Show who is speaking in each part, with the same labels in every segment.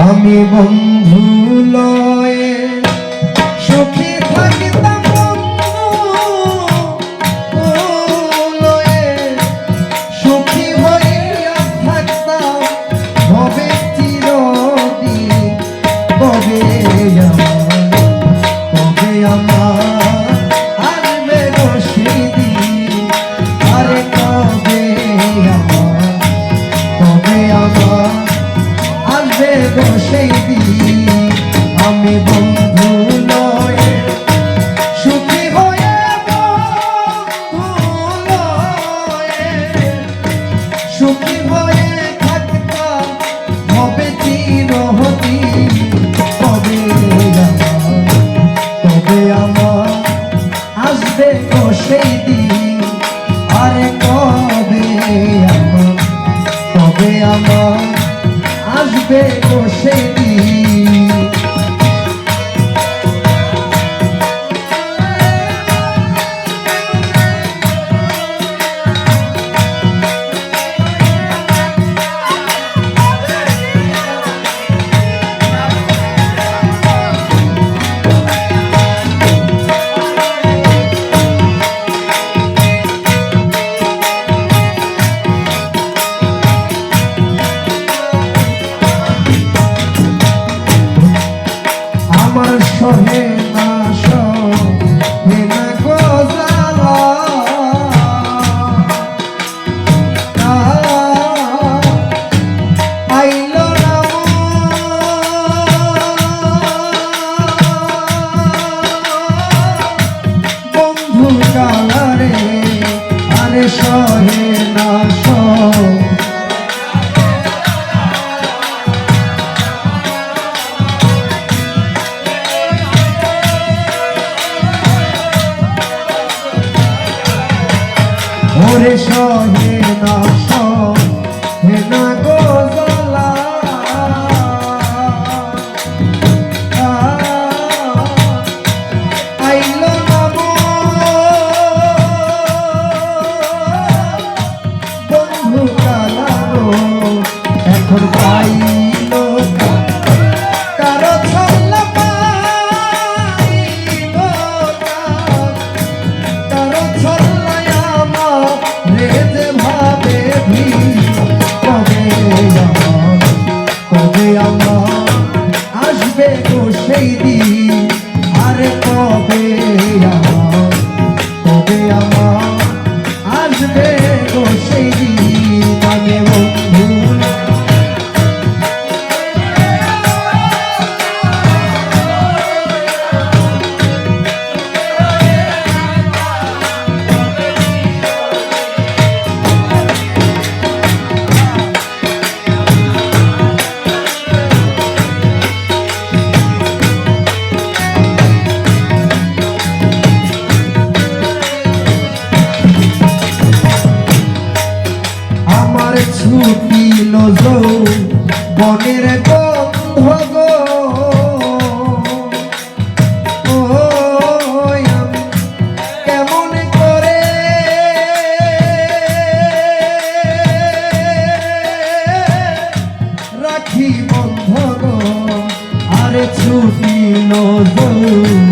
Speaker 1: আমি বন্ধু মোরে সহে না। ছিল যৌ মনের গন্ধ। রাখি বন্ধন? আর ছুটি নজর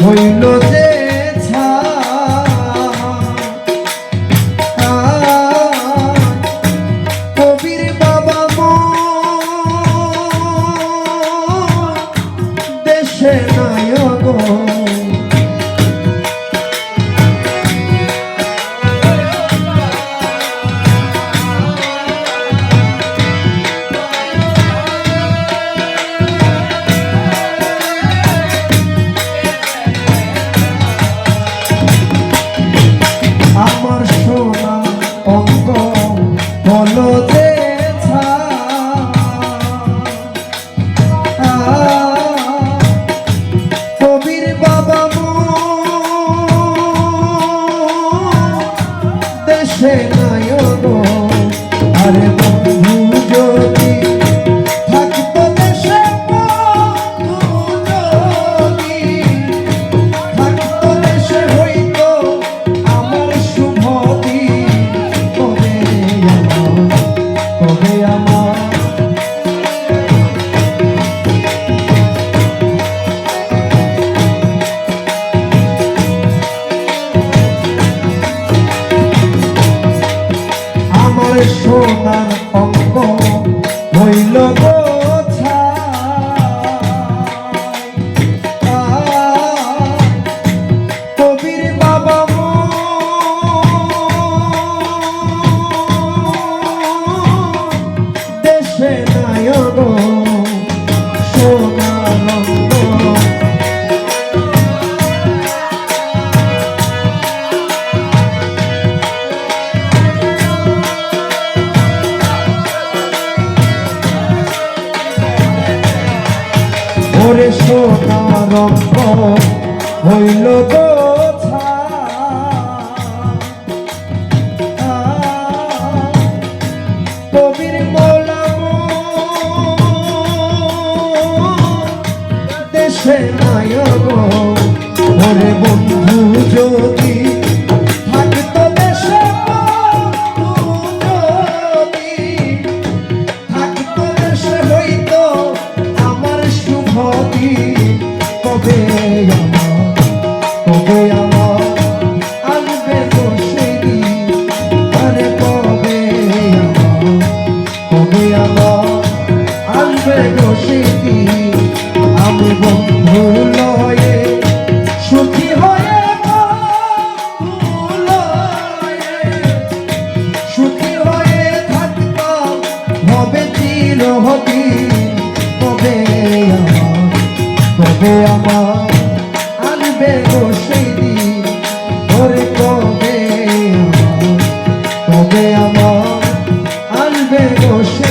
Speaker 1: হইল যে হইল তো কবির দেশে নায়ক বন্ধু। আমার আনবে গো সেই দিন ওরে কবে আমার কবে আমার আনবে গো সেই